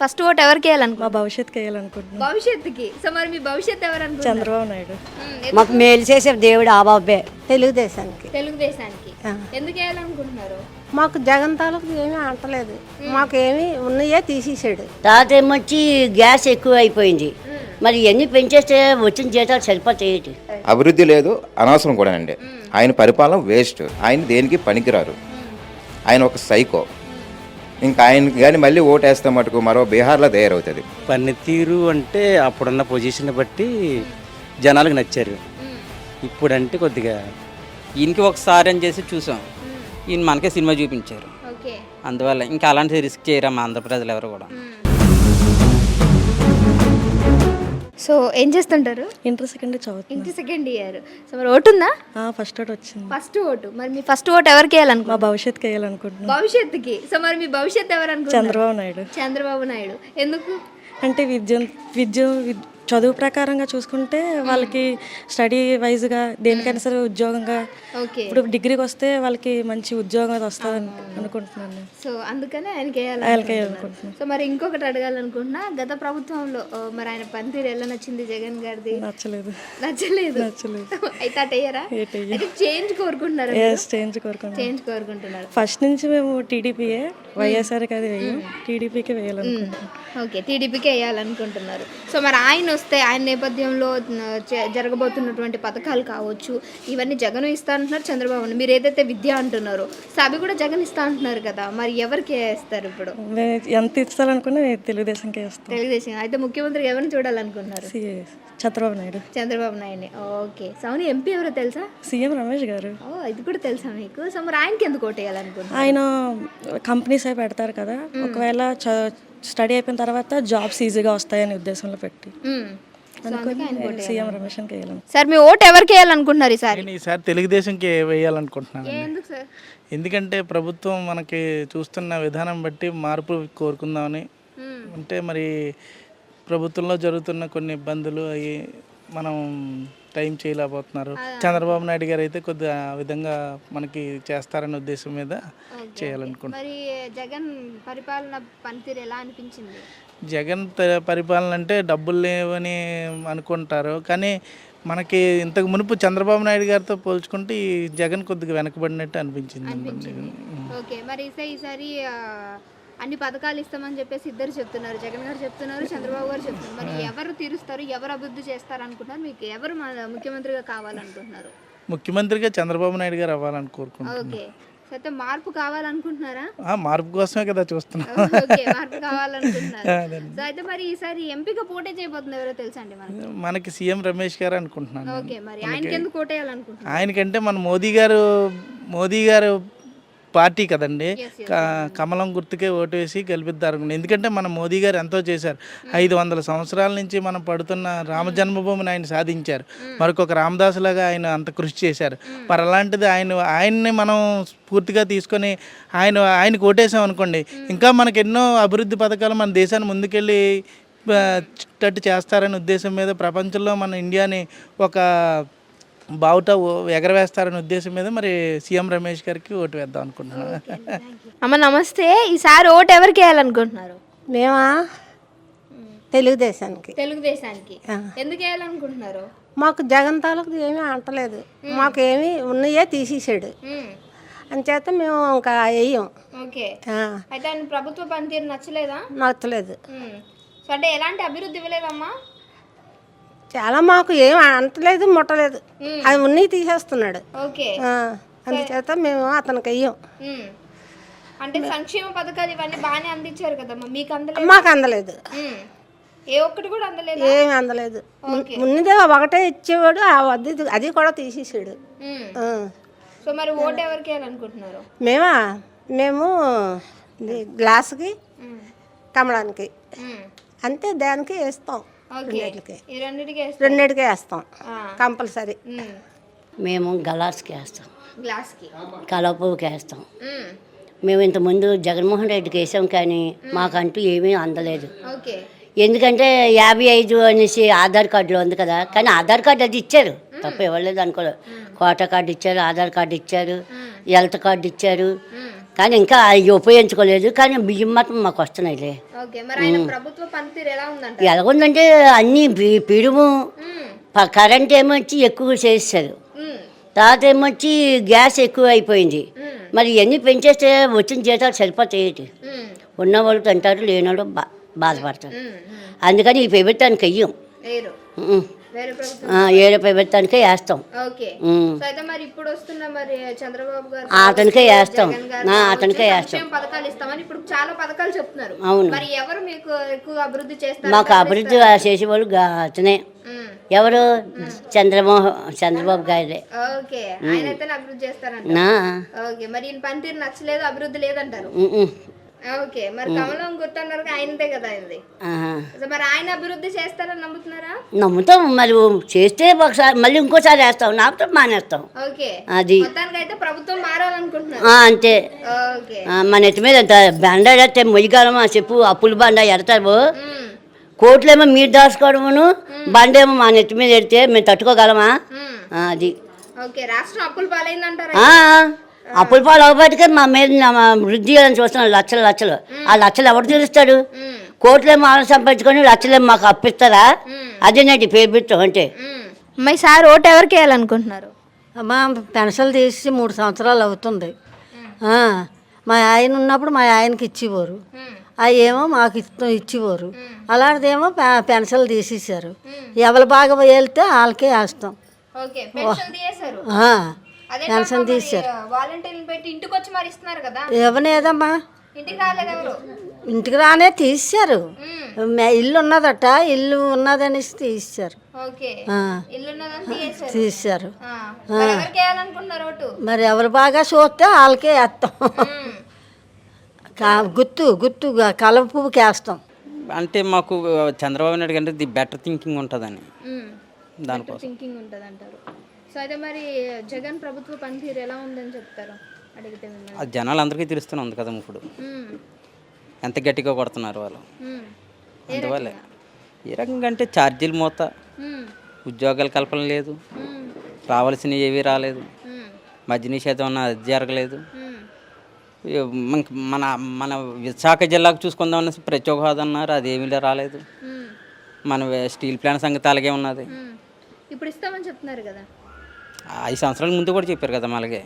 First vote ఎవరికి వేయాలనుకో మా భవిష్యత్తుకి వేయాలనుకుంటున్నాం. భవిష్యత్తుకి? సో మరి మీ భవిష్యత్తు ఎవరు అనుకుంటున్నారు చంద్రబాబు నాయుడు. మ్మ్, మాకు మేలు చేసే దేవుడు ఆ బాబే తెలుగుదేశానికి. తెలుగుదేశానికి. ఎందుకు వేయాలనుకుంటున్నారు? మాకు జగన్ తాలూకు ఏమీ అంటలేదు మాకు ఏమి ఉన్నాయే తీసేసాడు తర్వాత ఏమొచ్చి గ్యాస్ ఎక్కువ అయిపోయింది. మరి ఇవన్నీ పెంచేస్తే వచ్చిన జీతాలు సరిపోతాయి అభివృద్ధి లేదు అనవసరం కూడానండి. ఆయన పరిపాలన వేస్ట్ ఆయన దేనికి పనికిరారు. ఆయన ఒక సైకో ఇంకా ఆయనకి కానీ మళ్ళీ ఓటేస్తే మటుకు మరో బీహార్లో తయారవుతుంది. పనితీరు అంటే అప్పుడున్న పొజిషన్ బట్టి జనాలకు నచ్చారు. ఇప్పుడంటే కొద్దిగా ఈయనకి ఒకసారి అని చేసి చూసాం. ఈయన మనకే సినిమా చూపించారు. ఓకే. అందువల్ల ఇంకా అలాంటి రిస్క్ చేయరా మా ఆంధ్ర ప్రజలు ఎవరు కూడా. సో ఏం చేస్తుంటారు? ఇంటర్ సెకండ్ చదువుతున్నాం. ఇంటి సెకండ్ ఇయర్. సో మరి ఓటు ఉందా? ఫస్ట్ ఒకటి వచ్చింది. First vote. మరి మీ ఫస్ట్ ఓటు ఎవరికి వేయాలనుకో మా భవిష్యత్తుకి వేయాలనుకుంటున్నాం. భవిష్యత్తుకి. సో మరి మీ భవిష్యత్తు ఎవరు అనుకుంటున్నారు? చంద్రబాబు నాయుడు. చంద్రబాబు నాయుడు. ఎందుకు? అంటే విద్య విద్య విద్- చదువు ప్రకారంగా చూసుకుంటే వాళ్ళకి స్టడీ వైజ్గా దేనికైనా సరే ఉద్యోగంగా ఇప్పుడు డిగ్రీకి వస్తే వాళ్ళకి మంచి ఉద్యోగం అది వస్తుంది అనుకుంటున్నాను. నేను. సో అందుకనే ఆయనకి వేయాలనుకుంటున్నాను. సో మరి ఇంకొకటి అడగాలనుకుంటున్నా గత ప్రభుత్వంలో మరి ఆయన పనితీరు ఎలా నచ్చింది జగన్ గారిది? నచ్చలేదు. నచ్చలేదు. నచ్చలేదు. అయితే అటు వేయరా? ఏటయ్య. అయితే చేంజ్ కోరుకుంటున్నారు చేంజ్ కోరుకుంటున్నాం చేంజ్ కోరుకుంటున్నారు. ఫస్ట్ నుంచి మేము టీడీపీయే వైఎస్ఆర్కి అది వేయం. టీడీపీకి వేయాలనుకుంటున్నాం ఓకే టీడీపీకి వేయాలనుకుంటున్నారు. సో మరి ఆయన వస్తే ఆయన నేపథ్యంలో జరగబోతున్నటువంటి పథకాలు కావచ్చు ఇవన్నీ జగన్ ఇస్తా అంటున్నారు చంద్రబాబు మీరు ఏదైతే విద్య అంటున్నారో సో అవి కూడా జగన్ ఇస్తా అంటున్నారు కదా మరి ఎవరికి వేస్తారు ఇప్పుడు? ఎంత ఇస్తారనుకున్నా నేను తెలుగుదేశంకే వేస్తాం. తెలుగుదేశం. అయితే ముఖ్యమంత్రి ఎవరిని చూడాలనుకుంటున్నారు సి- చంద్రబాబు నాయుడు. చంద్రబాబు నాయుడిని. ఓకే. సౌని ఎంపీ ఎవరో తెలుసా? సీఎం రమేష్ గారు. ఓ ఇది కూడా తెలుసా మీకు? సో మరి ఆయనకి ఎందుకు ఓటేయాలనుకుంటున్నారు ఆయన కంపెనీస్ అవి పెడతారు కదా. ఒకవేళ స్టడీ అయిపోయిన తర్వాత జాబ్స్ ఈజీగా వస్తాయనే ఉద్దేశంలో పెట్టి. సీఎం సార్ మీ ఓటు ఎవరికి వేయాలనుకుంటున్నారు ఈసారి? నేను ఈసారి తెలుగుదేశంకి వేయాలనుకుంటున్నాను ఎందుకు సార్? ఎందుకంటే ప్రభుత్వం మనకి చూస్తున్న విధానం బట్టి మార్పు కోరుకుందామని అంటే మరి ప్రభుత్వంలో జరుగుతున్న కొన్ని ఇబ్బందులు అవి మనం టైం చేయలేకపోతున్నారు. చంద్రబాబు నాయుడు గారు అయితే కొద్దిగా విధంగా మనకి చేస్తారనే ఉద్దేశం మీద చేయాలనుకుంటున్నాను మరి జగన్ పరిపాలన పనితీరు ఎలా అనిపించింది? జగన్ పరిపాలన అంటే డబ్బులు లేవని అనుకుంటారు. కానీ మనకి ఇంతకు మునుపు చంద్రబాబు నాయుడు గారితో పోల్చుకుంటే ఈ జగన్ కొద్దిగా వెనకబడినట్టు అనిపించింది. ఓకే. మరి ఈసారి అన్ని పథకాలు ఇస్తామని చెప్పేసి ఇద్దరు చెప్తున్నారు. జగన్ గారు చెప్తున్నారు చంద్రబాబు గారు చెప్తున్నారు. మరి ఎవరు తీరుస్తారు ఎవరు అభివృద్ధి చేస్తారు అనుకుంటున్నారు మీకు ఎవరు ముఖ్యమంత్రిగా కావాలనుకుంటున్నారు? ముఖ్యమంత్రిగా చంద్రబాబు నాయుడు గారు అవ్వాలని సో అయితే మార్పు కావాలనుకుంటున్నారా? ఆ, మార్పు కోసమే కదా చూస్తున్నాం. ఓకే మార్పు కావాలనుకుంటున్నారు. సో అయితే మరి ఈసారి ఎంపీగా పోటీ చేయబోతుంది ఎవరో తెలుసా అండి మనకు? సీఎం రమేష్ గారు అనుకుంటున్నాను ఓకే మరి ఆయనకి ఎందుకు ఓటేయాలనుకుంటున్నారు ఆయనకంటే మన మోదీ గారు మోదీ గారు పార్టీ కదండి. క- కమలం గుర్తుకే ఓటు వేసి గెలిపిద్దారు ఎందుకంటే మన మోదీ గారు ఎంతో చేశారు. ఐదు వందల సంవత్సరాల నుంచి మనం పడుతున్న రామ జన్మభూమిని ఆయన సాధించారు. మరొక రామదాస్ లాగా ఆయన అంత కృషి చేశారు. మరి అలాంటిది ఆయన ఆయన్ని మనం స్ఫూర్తిగా తీసుకొని ఆయన ఆయనకు ఓటేసాం అనుకోండి ఇంకా మనకి ఎన్నో అభివృద్ధి పథకాలు మన దేశాన్ని ముందుకెళ్ళి తట్టు చేస్తారనే ఉద్దేశం మీద ప్రపంచంలో మన ఇండియాని ఒక బావుట ఎగరవేస్తారనే ఉద్దేశం మీద మరి సీఎం రమేష్ గారికి ఓటు వేద్దాం అనుకుంటున్నాను అమ్మ నమస్తే. ఈసారి ఓటు ఎవరికి వేయాలనుకుంటున్నారు? మేమా? తెలుగుదేశానికి. తెలుగుదేశానికి. ఎందుకు వేయాలనుకుంటున్నారు? మాకు జగన్ తాలూకు ఏమీ అంటలేదు మాకు ఏమి ఉన్నాయే తీసేసాడు అంచేత మేము ఇంకా వేయం. ఓకే. ఆ, అయితే ఆయన ప్రభుత్వ పనితీరు నచ్చలేదా? నచ్చలేదు. అంటే ఎలాంటి అభివృద్ధి ఇవ్వలేదమ్మా? చాలా మాకు ఏం అంటలేదు ముట్టలేదు. అది ఉన్నాయి తీసేస్తున్నాడు. ఆ, అందుచేత మేము అతనికి మ్మ్. అంటే సంక్షేమ పథకాలు ఇవన్నీ బాగానే అందించారు కదమ్మా మీకు అందలేదు? మాకు అందలేదు. మ్మ్. ఏ ఒక్కటి కూడా అందలేదు? ఏమి అందలేదు. ముందే ఒకటే ఇచ్చేవాడు ఆ అది అది కూడా తీసేసాడు. ఆ. సో మరి ఓటు ఎవరికి వేయాలనుకుంటున్నారు మేమా? మేము ఇది గ్లాసుకి కమలానికి మ్మ్. అంతే దానికి వేస్తాం. రెండిటికి వేస్తాం. ఆ. కంపల్సరీ. మ్మ్. గలాస్కి వేస్తాం. గ్లాస్కి? కలవపువ్వుకి వేస్తాం. మ్మ్. ఇంతకుముందు జగన్మోహన్ రెడ్డికి వేసాం కానీ మాకంటూ ఏమీ అందలేదు. ఓకే. ఎందుకంటే యాభై ఐదు అనేసి ఆధార్ కార్డులో ఉంది కదా కానీ ఆధార్ కార్డు అది ఇచ్చారు. తప్ప ఇవ్వలేదు అనుకోలేదు. కోటా కార్డు ఇచ్చారు ఆధార్ కార్డు ఇచ్చారు హెల్త్ కార్డు ఇచ్చారు. కానీ ఇంకా అవి ఉపయోగించుకోలేదు. కానీ బియ్యం మాత్రం మాకు వస్తున్నాయిలే. ఎలాగుందంటే అన్నీ పిడుము కరెంట్ ఏమొచ్చి ఎక్కువ చేస్తారు తర్వాత ఏమొచ్చి గ్యాస్ ఎక్కువ అయిపోయింది మరి ఇవన్నీ పెంచేస్తే వచ్చిన జీతాలు సరిపోతాయి ఉన్నవాళ్ళు తింటారు లేనివాళ్ళు బా బాధపడతారు. అందుకని ఈ ప్రభుత్వానికి వెయ్యం. ఏడు ప్రభుత్వానికే వేస్తాం. ఓకే. ఉమ్. సో అయితే మరి ఇప్పుడు వస్తున్న మరి చంద్రబాబు గారు ఆ, అతనికే వేస్తాం. అతనికే వేస్తాం. సంక్షేమ పథకాలు ఇస్తామని ఇప్పుడు చాలా పథకాలు చెప్తున్నారు. అవును. మరి ఎవరు మీకు అభివృద్ధి చేస్తారు? చేసేవాళ్ళు గా- అతనే. ఎవరు? చంద్రమోహన్ చంద్రబాబు గారే అభివృద్ధి ఓకే. మరి పనితీరు నచ్చలేదు అభివృద్ధి లేదంటారు. ఓకే మరి కమలం గుర్తున్నారు ఆయనదే కదా ఆయనది. మరి ఆయన అభివృద్ధి చేస్తారని నమ్ముతున్నారా? నమ్ముతాం మరి చేస్తే ఒకసారి మళ్ళీ ఇంకోసారి వేస్తాం నాపుతో మానేస్తాం. ఓకే అది. మొత్తానికి అయితే ప్రభుత్వం అంతే. మన నెత్తి మీద ఎంత బండ ఎడితే మొయ్యగలమా చెప్పు అప్పుల బండ ఎడతారు మ్మ్. కోట్లేమో మీరు దాచుకోవడమును బండేమో మా నెత్తి మీద ఎడితే మేము తట్టుకోగలమా? అది. ఓకే రాష్ట్రం అప్పులు పాలైందంటారా? అప్పుల పాలు అవ్వబట్టికే మా మీద వృద్ధి అని చూస్తున్నాం లక్షలు లక్షలు. ఆ లక్షలు ఎవరు తీరుస్తాడు? మ్మ్. కోట్లేమో ఆమె సంపాదించుకొని లక్షలేమో మాకు అప్పిస్తారా? అదేనండి ప్రభుత్వం అంటే. మరి సార్ ఓటు ఎవరికి వేయాలనుకుంటున్నారు? అమ్మా పెన్షన్ తీసి మూడు సంవత్సరాలు అవుతుంది. ఆ, మా ఆయన ఉన్నప్పుడు మా ఆయనకి ఇచ్చేవారు. అవి ఏమో మాకు ఇస్తూ ఇచ్చేవారు. అలాంటిదేమో పె- పెన్షన్లు తీసేసారు ఎవరి బాగా వెళ్తే వాళ్ళకే వేస్తాం. ఓకే పెన్షన్ తీసారు వాలంటీర్లు పెట్టి ఇంటికి వచ్చి మరి ఇస్తున్నారు కదా. ఇవ్వనేదమ్మా ఇంటికి రాలేదు ఎవరు? ఇంటికి రానే తీసారు ఇల్లు ఉన్నదట ఇల్లు ఉన్నదనేసి తీసారు ఉన్నదని తీసారు ఆ. మరి ఎవరు బాగా చూస్తే వాళ్ళకే వేస్తాం. గుత్తు గుత్తుగా కలవ పువ్వుకి వేస్తాం అంటే మాకు చంద్రబాబు నాయుడు కంటే ది బెటర్ థింకింగ్ ఉంటుందని. దానికోసం థింకింగ్ ఉంటుంది అంటారు సో అయితే మరి జగన్ ప్రభుత్వ పనితీరు ఎలా ఉందని చెప్తారు అడిగితే మిమ్మల్ని జనాలు అందరికీ తెలుస్తూనే ఉంది కదా ఇప్పుడు మ్మ్. ఎంత గట్టిగా కొడుతున్నారు వాళ్ళు మ్మ్. అందువల్ల ఏ రకంగా అంటే ఛార్జీలు మోత మ్మ్. ఉద్యోగాల కల్పన లేదు మ్మ్. రావాల్సినవి ఏవీ రాలేదు మ్మ్. మద్య నిషేధం అన్న అది జరగలేదు మ్మ్. ఇక మనకి మన మన విశాఖ జిల్లాకు చూసుకుందామని ప్రత్యేక హోదా అన్నారు అది ఏమీ రాలేదు మ్మ్. మన స్టీల్ ప్లాంట్ సంగతి అలాగే ఉన్నది మ్మ్. ఇప్పుడు ఇస్తామని చెప్తున్నారు కదా ఐదు సంవత్సరాల ముందు కూడా చెప్పారు కదా అలాగే.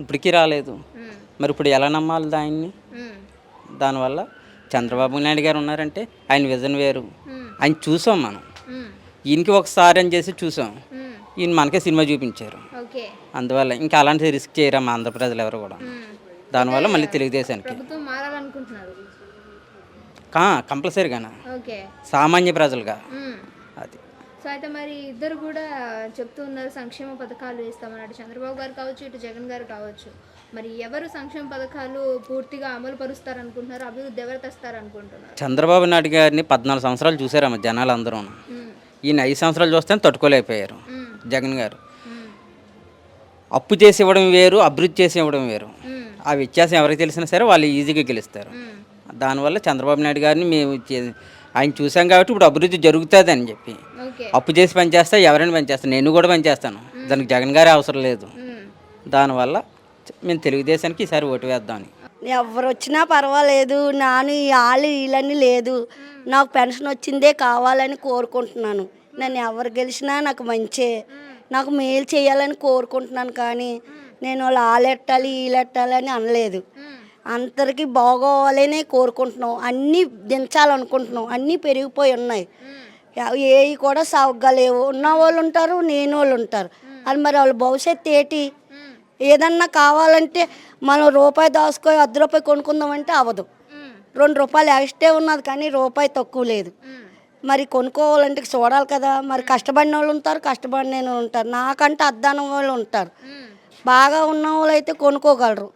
ఇప్పటికీ రాలేదు. మరి ఇప్పుడు ఎలా నమ్మాలి దాన్ని. దానివల్ల చంద్రబాబు నాయుడు గారు ఉన్నారంటే ఆయన విజన్ వేరు. ఆయన చూసాం మనం. ఈయనకి ఒకసారి అని చేసి చూసాం. ఈయన మనకే సినిమా చూపించారు. అందువల్ల ఇంకా అలాంటి రిస్క్ చేయరా మా ఆంధ్ర ప్రజలు ఎవరు కూడా. దానివల్ల మళ్ళీ తెలుగుదేశానికి. కంపల్సరీగానా? సామాన్య ప్రజలుగా. సో అయితే మరి ఇద్దరు కూడా చెప్తూ ఉన్నారు సంక్షేమ పథకాలు ఇస్తామని అటు చంద్రబాబు గారు కావచ్చు ఇటు జగన్ గారు కావచ్చు. మరి ఎవరు సంక్షేమ పథకాలు పూర్తిగా అమలు పరుస్తారు అనుకుంటున్నారు అభివృద్ధి ఎవరు తెస్తారు అనుకుంటున్నారు చంద్రబాబు నాయుడు గారిని పద్నాలుగు సంవత్సరాలు చూసారమ్మ జనాలు అందరూ ఈయన ఐదు సంవత్సరాలు చూస్తే తట్టుకోలేకపోయారు జగన్ గారు. అప్పు చేసి ఇవ్వడం వేరు అభివృద్ధి చేసి ఇవ్వడం వేరు. ఆ వ్యత్యాసం ఎవరికి తెలిసినా సరే వాళ్ళు ఈజీగా గెలుస్తారు. దానివల్ల చంద్రబాబు నాయుడు గారిని మేము ఆయన చూసాం కాబట్టి ఇప్పుడు అభివృద్ధి జరుగుతుంది అని చెప్పి. ఓకే. అప్పు చేసి పనిచేస్తా ఎవరైనా పనిచేస్తాను నేను కూడా పనిచేస్తాను. దానికి జగన్ గారే అవసరం లేదు. దానివల్ల మేము తెలుగుదేశానికి ఈసారి ఓటు వేద్దామని. ఎవరు వచ్చినా పర్వాలేదు నాను వాళ్ళు వీళ్ళని లేదు. నాకు పెన్షన్ వచ్చిందే కావాలని కోరుకుంటున్నాను. నన్ను ఎవరు గెలిచినా నాకు మంచే. నాకు మేలు చేయాలని కోరుకుంటున్నాను కానీ నేను వాళ్ళు ఆలెట్టాలి వీలెట్టాలని అనలేదు. అందరికీ బాగోవాలనే కోరుకుంటున్నాం. అన్నీ దించాలనుకుంటున్నాం. అన్నీ పెరిగిపోయి ఉన్నాయి. ఏవి కూడా సౌగ్గా లేవు. ఉన్న వాళ్ళు ఉంటారు లేని వాళ్ళు ఉంటారు అది మరి వాళ్ళ భవిష్యత్తు ఏంటి? ఏదన్నా కావాలంటే మనం రూపాయి దాచుకొని అర్ధ రూపాయి కొనుక్కుందామంటే అవ్వదు. రెండు రూపాయలు ఎక్స్ట్రా ఉన్నది కానీ రూపాయి తక్కువ లేదు. మరి కొనుక్కోవాలంటే చూడాలి కదా. మరి కష్టపడిన వాళ్ళు ఉంటారు కష్టపడిన వాళ్ళు ఉంటారు. నాకంటే అద్దానం వాళ్ళు ఉంటారు. బాగా ఉన్న వాళ్ళు అయితే కొనుక్కోగలరు.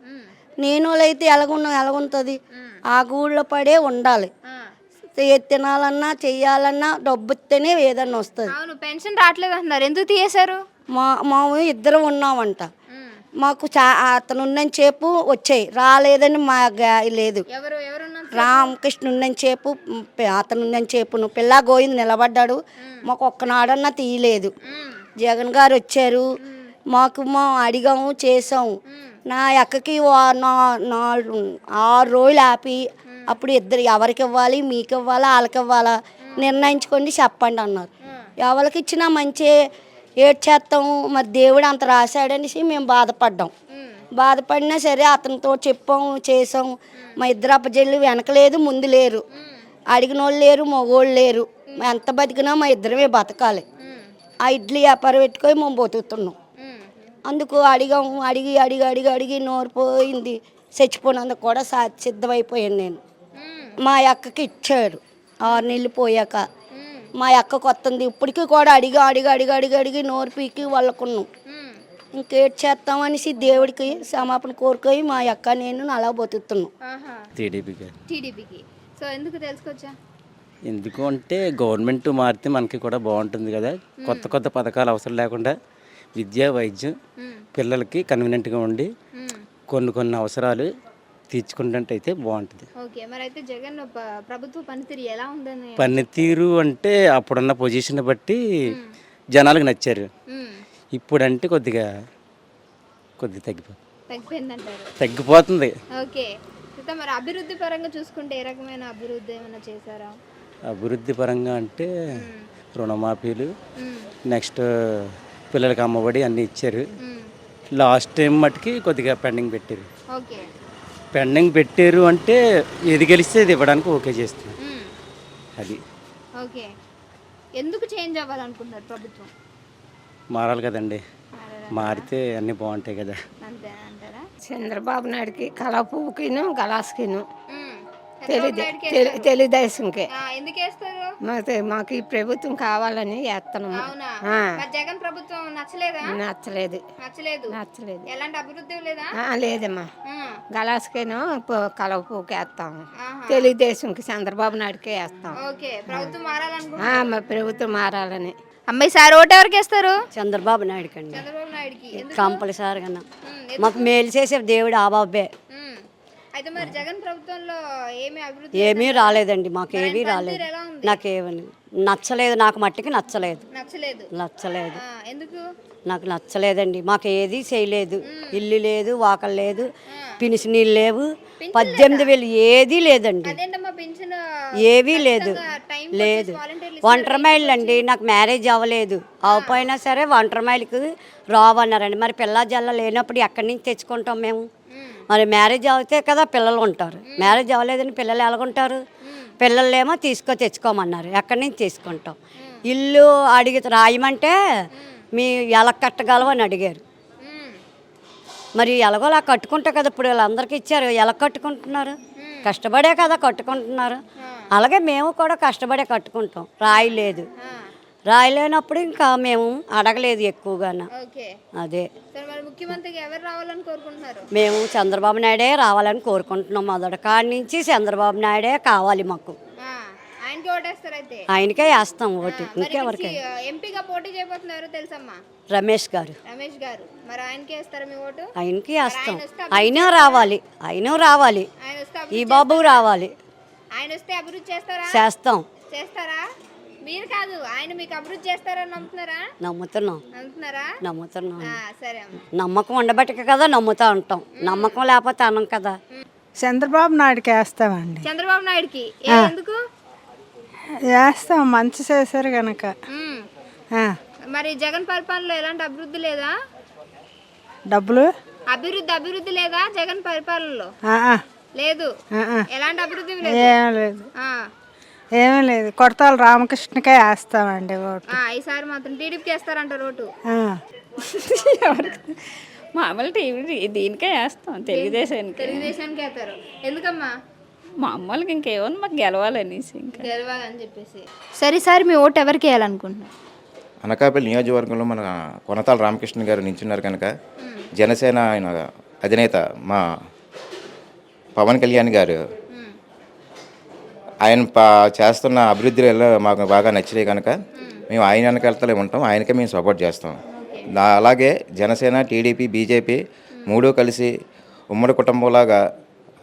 నేను అయితే ఎలాగున్నా ఎలాగుంటుంది? ఆ గూళ్ళో పడే ఉండాలి. తినాలన్నా చెయ్యాలన్నా డబ్బు ఇస్తేనే ఏదన్నా వస్తుంది. అవును పెన్షన్ రావట్లేదు అంటున్నారు. ఎందుకు తీయేశారు మా మా ఇద్దరం ఉన్నామంట. మాకు చా అతను ఉన్నని చేపు వచ్చాయి. రాలేదని మా లేదు. రామకృష్ణ ఉన్నని చేపు అతను ఉన్నని చేపును పిల్ల గోయింది నిలబడ్డాడు. మాకు ఒక్కనాడన్నా తీయలేదు. జగన్ గారు వచ్చారు. మాకు మా అడిగాము చేసాము నా అక్కకి నా నాలుగు ఆరు రోజులు ఆపి అప్పుడు ఇద్దరు ఎవరికి ఇవ్వాలి మీకు ఇవ్వాలా వాళ్ళకి ఇవ్వాలా నిర్ణయించుకోండి చెప్పండి అన్నారు. ఎవరికి ఇచ్చినా మంచి ఏడ్ చేస్తాము మరి దేవుడు అంత రాశాడనేసి మేము బాధపడ్డాం. బాధపడినా సరే అతనితో చెప్పాము చేసాము మా ఇద్దరు అప్పజెళ్ళు వెనకలేదు ముందు లేరు. అడిగిన వాళ్ళు లేరు మగోళ్ళు లేరు. ఎంత బతికినా మా ఇద్దరమే బతకాలి. ఆ ఇడ్లీ వ్యాపారం పెట్టుకొని మేము బతుకుతున్నాం. అందుకు అడిగాము అడిగి అడిగి అడిగి అడిగి నోరు పోయింది. చచ్చిపోయినందుకు కూడా సా సిద్ధమైపోయాను నేను. మా అక్కకి ఇచ్చాడు ఆరు నెలలు పోయాక. మా అక్క కొత్తంది. ఇప్పటికీ కూడా అడిగి అడిగి అడిగి అడిగి అడిగి నోరు పీకి వాళ్ళకున్నాం. ఇంకేట్ చేస్తామనేసి దేవుడికి క్షమాపణ కోరుకొని మా అక్క నేను అలా బతుకుతున్నాం. టీడీపీకి. సో ఎందుకు తెలుసుకోవచ్చా? ఎందుకు అంటే గవర్నమెంట్ మారితే మనకి కూడా బాగుంటుంది కదా. కొత్త కొత్త పథకాలు అవసరం లేకుండా విద్య వైద్యం పిల్లలకి కన్వీనియంట్గా ఉండి కొన్ని కొన్ని అవసరాలు తీర్చుకున్నట్టయితే బాగుంటుంది. ఓకే మరి అయితే జగన్ ప్రభుత్వ పనితీరు ఎలా ఉందని? పనితీరు అంటే అప్పుడున్న పొజిషన్ బట్టి జనాలకు నచ్చారు. ఇప్పుడంటే కొద్దిగా కొద్దిగా తగ్గిపో తగ్గిపోయిందంటారు. తగ్గిపోతుంది. ఓకే అయితే మరి అభివృద్ధి పరంగా చూసుకుంటే ఏ రకమైన అభివృద్ధి ఏమైనా చేశారా? అభివృద్ధి పరంగా అంటే రుణమాఫీలు. నెక్స్ట్ పిల్లలకి అమ్మఒడి అన్నీ ఇచ్చారు. లాస్ట్ టైం మట్టుకి కొద్దిగా పెండింగ్ పెట్టారు. ఓకే. పెండింగ్ పెట్టారు అంటే ఏది గెలిస్తే అది ఇవ్వడానికి ఓకే చేస్తున్నారు. మ్మ్. అది. ఓకే. ఎందుకు చేంజ్ అవ్వాలనుకుంటున్నారు ప్రభుత్వం? మారాలి కదండి. మారితే అన్నీ బాగుంటాయి కదా. అంతే అంటారా? చంద్రబాబు నాయుడుకి కళా పువ్వుకిను గలాస్కిను మ్మ్. తెలి నాయుడుకి తెలి- తెలుగుదేశంకి ఆ, ఎందుకు వేస్తారు? మాకు మాకు ఈ ప్రభుత్వం కావాలని వేస్తున్నాము అవునా? ఆ. మరి జగన్ ప్రభుత్వం నచ్చలేదా? నచ్చలేదు. నచ్చలేదు. నచ్చలేదు. ఎలాంటి అభివృద్ధి లేదా? ఆ, లేదమ్మా. ఆ. గలాస్కిను వేస్తాము. తెలుగుదేశంకి చంద్రబాబు నాయుడుకే వేస్తాం ఓకే. ప్రభుత్వం ఆ, మా ప్రభుత్వం మారాలని. అమ్మాయి సార్ ఓటు ఎవరికి వేస్తారు? చంద్రబాబు నాయుడు కండి చంద్రబాబు నాయుడుకి. ఎందుకు? కంపల్సరిగా మ్మ్. మాకు మేలు చేసే దేవుడు ఆ బాబే. అయితే మరి జగన్ ప్రభుత్వంలో ఏమి అభివృద్ధి ఏమీ రాలేదండి మాకు ఏమీ రాలేదు. ఎలా ఉంది? నాకేమని నచ్చలేదు నాకు మట్టికి నచ్చలేదు. నచ్చలేదు. నచ్చలేదు. ఆ, ఎందుకు? నాకు నచ్చలేదండి మాకు ఏది చేయలేదు. ఇల్లు లేదు వాకలు లేదు పినిసి నీళ్ళు లేవు. పద్దెనిమిది వేలు ఏదీ లేదండి. అదేంటమ్మా పింఛన్ ఏవీ లేదు. టైం లేదు. ఒంటరి మైళ్ళు అండి నాకు మ్యారేజ్ అవ్వలేదు. అవపోయినా సరే ఒంటరి మైలుకి రావన్నారండి. మరి పిల్ల జల్ల లేనప్పుడు ఎక్కడి నుంచి తెచ్చుకుంటాం మేము? మరి మ్యారేజ్ అవుతే కదా పిల్లలు ఉంటారు. మ్యారేజ్ అవ్వలేదని పిల్లలు ఎలాగుంటారు? పిల్లలేమో తీసుకో తెచ్చుకోమన్నారు. ఎక్కడి నుంచి తీసుకుంటాం? ఇల్లు అడిగి రాయమంటే మీ ఎలా కట్టగలవని అడిగారు. మరి ఎలాగోలా కట్టుకుంటే కదా ఇప్పుడు వీళ్ళందరికీ ఇచ్చారు. ఎలా కట్టుకుంటున్నారు? కష్టపడే కదా కట్టుకుంటున్నారు. అలాగే మేము కూడా కష్టపడే కట్టుకుంటాం. రాయి లేదు. రాయి లేనప్పుడు ఇంకా మేము అడగలేదు ఎక్కువగాన. అదే. మేము చంద్రబాబు నాయుడే రావాలని కోరుకుంటున్నాం మొదటి కాడి నుంచి చంద్రబాబు నాయుడే కావాలి మాకు. ఆయనకి వేస్తాం ఓటు. ఇంకెవరికి? ఇక్కడ సి- ఎంపీగా పోటీ చేయబోతున్నారు తెలుసమ్మా? రమేష్ గారు. రమేష్ గారు. మరి ఆయనకి వేస్తారా మీ ఓటు? ఆయనకి వేస్తాం. అయినా రావాలి. అయినా రావాలి. ఈ బాబు రావాలి. ఆయన వస్తే అభివృద్ధి చేస్తారా? చేస్తాం. చేస్తారా? మీరు కాదు ఆయన మీకు అభివృద్ధి చేస్తారని నమ్ముతున్నారా? నమ్ముతున్నాం. నమ్ముతున్నారా? నమ్ముతున్నాం. ఆ, సరే అమ్మ. నమ్మకం ఉండబట్టి కదా నమ్ముతా ఉంటాం. నమ్మకం లేకపోతే అనం కదా. చంద్రబాబు నాయుడుకి వేస్తామండి. చంద్రబాబు నాయుడుకి? ఏ, ఎందుకు? వేస్తాం మంచి చేశారు కనుక. ఆ, మరి జగన్ పరిపాలనలో ఎలాంటి అభివృద్ధి లేదా? డబ్బులు? అభివృద్ధి అభివృద్ధి లేదా జగన్ పరిపాలనలో? ఆ, ఆ, లేదు. ఆ, ఆ. ఎలాంటి అభివృద్ధి లేదు. ఏం లేదు. ఆ, ఏమీ లేదు. కొడతాలు రామకృష్ణకే వేస్తామండి ఓటు. ఆ, ఈసారి మాత్రం టీడీపీకి వేస్తారంటారు ఓటు ఆ. మామూలు టీవీ దీనికే వేస్తాం. తెలుగుదేశానికి. తెలుగుదేశానికి వేస్తారు. ఎందుకమ్మా? మామూలుగా ఇంకేమన్నా మాకు గెలవాలనేసి ఇంకా. గెలవాలని చెప్పేసి. సరే సార్ మీ ఓటు ఎవరికి వేయాలనుకుంటున్నారు? అనకాపల్లి నియోజకవర్గంలో మన కొనతాల రామకృష్ణ గారు నించున్నారు కనుక జనసేన ఆయన అధినేత మా పవన్ కళ్యాణ్ గారు ఆయన పా చేస్తున్న అభివృద్ధిలో మాకు బాగా నచ్చినాయి కనుక మేము ఆయన వెనకాలతలే ఉంటాం. ఆయనకే మేము సపోర్ట్ చేస్తాం. అలాగే జనసేన టీడీపీ బీజేపీ మూడు కలిసి ఉమ్మడి కుటుంబంలాగా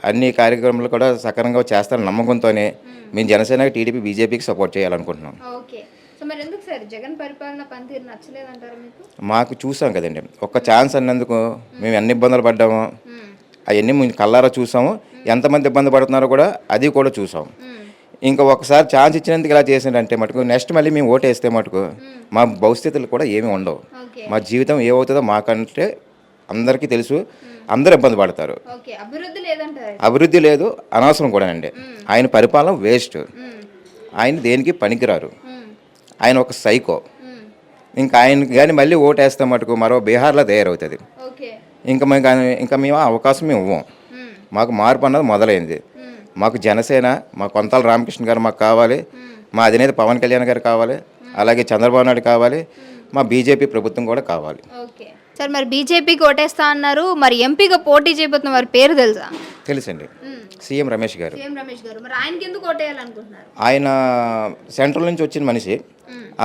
అన్ని కార్యక్రమాలు కూడా సక్రమంగా చేస్తారని నమ్మకంతోనే మేము. జనసేన టీడీపీ బీజేపీకి సపోర్ట్ చేయాలనుకుంటున్నాం. మీకు? చూసాం కదండి. ఒక్క ఛాన్స్ అన్నందుకు మేము. ఎన్ని ఇబ్బందులు పడ్డాము అవన్నీ మేము కల్లారా చూసాము. ఎంతమంది ఇబ్బంది పడుతున్నారో కూడా అది కూడా చూసాం. ఇంకా ఒకసారి ఛాన్స్ ఇచ్చినందుకు ఇలా చేసిందంటే మటుకు నెక్స్ట్ మళ్ళీ మేము ఓటు వేస్తే మటుకు మా భవిష్యత్తులు కూడా ఏమీ ఉండవు. మా జీవితం ఏమవుతుందో మాకంటే అందరికీ తెలుసు. అందరూ ఇబ్బంది పడతారు. అభివృద్ధి లేదు అనవసరం కూడా అండి. ఆయన పరిపాలన వేస్ట్. ఆయన దేనికి పనికిరారు. ఆయన ఒక సైకో. ఇంకా ఆయన కానీ మళ్ళీ ఓటు వేస్తే మటుకు మరో బీహార్లో తయారవుతుంది. ఇంకా మేము ఇంకా మేము అవకాశం మేము ఇవ్వం. మాకు మార్పు అన్నది మొదలైంది. మాకు జనసేన మా కొంతాల రామకృష్ణ గారు మాకు కావాలి. మా అధినేత పవన్ కళ్యాణ్ గారు కావాలి. అలాగే చంద్రబాబు నాయుడు కావాలి. మా బీజేపీ ప్రభుత్వం కూడా కావాలి. సార్ మరి బీజేపీకి ఓటేస్తా అన్నారు. మరి ఎంపీగా పోటీ చేయబోతున్న వారి పేరు తెలుసా? తెలుసండి. సీఎం రమేష్ గారు. సీఎం రమేష్ గారు. మరి ఆయనకి ఎందుకు ఓటేయాలనుకుంటున్నారు ఆయన సెంట్రల్ నుంచి వచ్చిన మనిషి.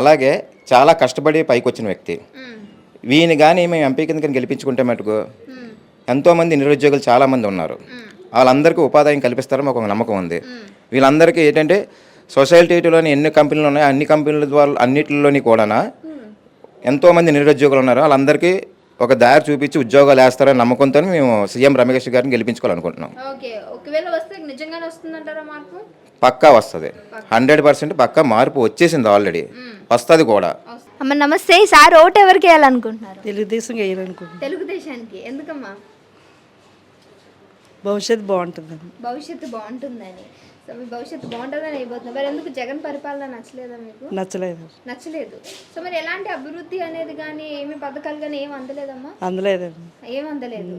అలాగే చాలా కష్టపడి పైకి వచ్చిన వ్యక్తి. వీని కానీ మేము ఎంపీ కింద గెలిపించుకుంటే మటుకు ఎంతోమంది నిరుద్యోగులు చాలామంది ఉన్నారు. వాళ్ళందరికీ ఉపాధి కల్పిస్తారని మాకు ఒక నమ్మకం ఉంది. వీళ్ళందరికీ ఏంటంటే సొసైటీలోని ఎన్ని కంపెనీలు ఉన్నాయో అన్ని కంపెనీల ద్వారా అన్నిటిలోని కూడా ఎంతోమంది నిరుద్యోగులు ఉన్నారు వాళ్ళందరికీ ఒక దారి చూపించి ఉద్యోగాలు వేస్తారని నమ్మకంతో మేము సీఎం రమేష్ గారిని గెలిపించుకోవాలనుకుంటున్నాం. ఓకే ఒకవేళ వస్తే నిజంగానే వస్తుందంటారా మార్పు? పక్కా వస్తుంది. హండ్రెడ్ పర్సెంట్ పక్కా మార్పు వచ్చేసింది ఆల్రెడీ. వస్తుంది కూడా. అమ్మ నమస్తే. సార్ ఓటు ఎవరికి వేయాలనుకుంటున్నారు? తెలుగుదేశం తెలుగుదేశానికి. ఎందుకమ్మా? భవిష్యత్తు బాగుంటుందని. భవిష్యత్తు బాగుంటుందని. సో మీ భవిష్యత్తు బాగుంటుందని అయిపోతుంది. మరి ఎందుకు జగన్ పరిపాలన నచ్చలేదా మీకు? నచ్చలేదు. నచ్చలేదు. సో మరి ఎలాంటి అభివృద్ధి అనేది కానీ ఏమి పథకాలు కానీ ఏం అందలేదమ్మా? అందలేదండి. ఏం అందలేదు.